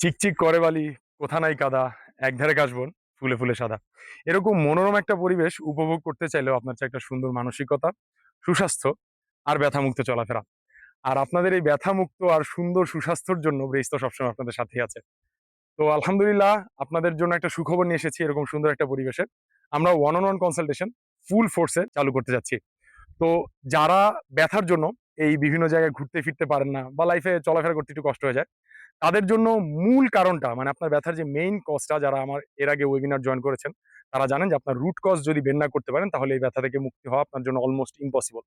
চিকচিক করে বালি, কোথা নাই কাদা, একধারে কাশবন ফুলে ফুলে সাদা। এরকম মনোরম একটা পরিবেশ উপভোগ করতে চাইলেও আপনার চাই একটা সুন্দর মানসিকতা, সুস্বাস্থ্য আর ব্যথামুক্ত চলাফেরা। আর আপনাদের এই ব্যথামুক্ত আর সুন্দর সুস্বাস্থ্যর জন্য ব্রেস তো সবসময় আপনাদের সাথেই আছে। তো আলহামদুলিল্লাহ, আপনাদের জন্য একটা সুখবর নিয়ে এসেছি এরকম সুন্দর একটা পরিবেশে। আমরা one on one consultation full ফোর্সে চালু করতে যাচ্ছি। তো যারা ব্যথার জন্য এই বিভিন্ন জায়গায় ঘুরতে ফিরতে পারেন না বা লাইফে চলাফেরা করতে একটু কষ্ট হয়ে যায়। তাদের জন্য মূল কারণটা মানে আপনার ব্যথার যে মেইন কজটা যারা আমার এর আগে ওয়েবিনার জয়েন করেছেন, তারা জানেন যে আপনার রুট কজ যদি বের না করতে পারেন, তাহলে এই ব্যথা থেকে মুক্তি হওয়া আপনার জন্য অলমোস্ট ইম্পসিবল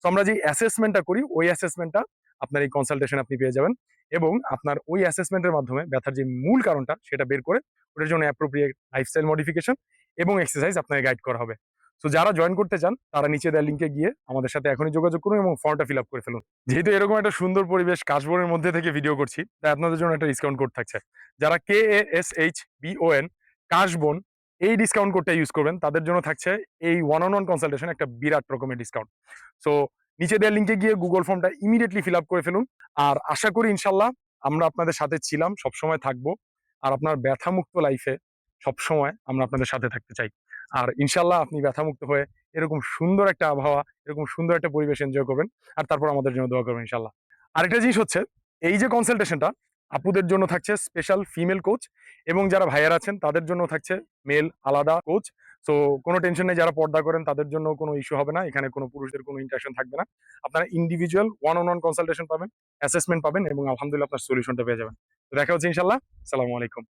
তো আমরা যে অ্যাসেসমেন্টটা করি, ওই অ্যাসেসমেন্টটা আপনার এই কনসালটেশন আপনি পেয়ে যাবেন এবং আপনার ওই অ্যাসেসমেন্টের মাধ্যমে ব্যথার যে মূল কারণটা, সেটা বের করে ওটার জন্য অ্যাপ্রোপ্রিয়েট লাইফস্টাইল মডিফিকেশন এবং এক্সারসাইজ আপনাকে গাইড করা হবে। তো যারা জয়েন করতে চান, তারা নিচে দেওয়া লিঙ্কে গিয়ে আমাদের সাথে এখনই যোগাযোগ করুন এবং ফর্মটা ফিল করে ফেলুন। যেহেতু এরকম একটা সুন্দর পরিবেশ কাশবনের মধ্যে থেকে ভিডিও করছি, তাই আপনাদের জন্য একটা ডিসকাউন্ট কোড থাকছে। যারা কে এ এস এইচ বিওএন কাশবন, এই ডিসকাউন্ট কোডটা ইউজ করবেন, তাদের জন্য থাকছে এই ওয়ান অন ওয়ান কনসালটেশন একটা বিরাট রকমের ডিসকাউন্ট সো নিচে দেওয়া লিঙ্কে গিয়ে গুগল ফর্মটা ইমিডিয়েটলি ফিল করে ফেলুন। আর আশা করি ইনশাল্লাহ আমরা আপনাদের সাথে ছিলাম, সবসময় থাকব। আর আপনার ব্যথামুক্ত লাইফে সবসময় আমরা আপনাদের সাথে থাকতে চাই। আর ইনশাল্লাহ আপনি ব্যথামুক্ত হয়ে এরকম সুন্দর একটা আবহাওয়া, এরকম সুন্দর একটা পরিবেশ এনজয় করবেন। আর তারপর আমাদের জন্য দোয়া করবেন ইনশাল্লাহ আরেকটা জিনিস হচ্ছে, এই যে কনসালটেশনটা আপুদের জন্য থাকছে স্পেশাল ফিমেল কোচ এবং যারা ভাইয়ার আছেন তাদের জন্য থাকছে মেল আলাদা কোচ সো কোনো টেনশন নেই, যারা পর্দা করেন তাদের জন্য কোনো ইস্যু হবে না, এখানে কোনো পুরুষদের কোনো ইন্টারাকশন থাকবে না। আপনারা individual one on one consultation পাবেন অ্যাসেসমেন্ট পাবেন এবং আলহামদুলিল্লাহ আপনার সলিউশনটা পেয়ে যাবেন। তো দেখা হচ্ছে ইনশাল্লাহ সালামু আলাইকুম।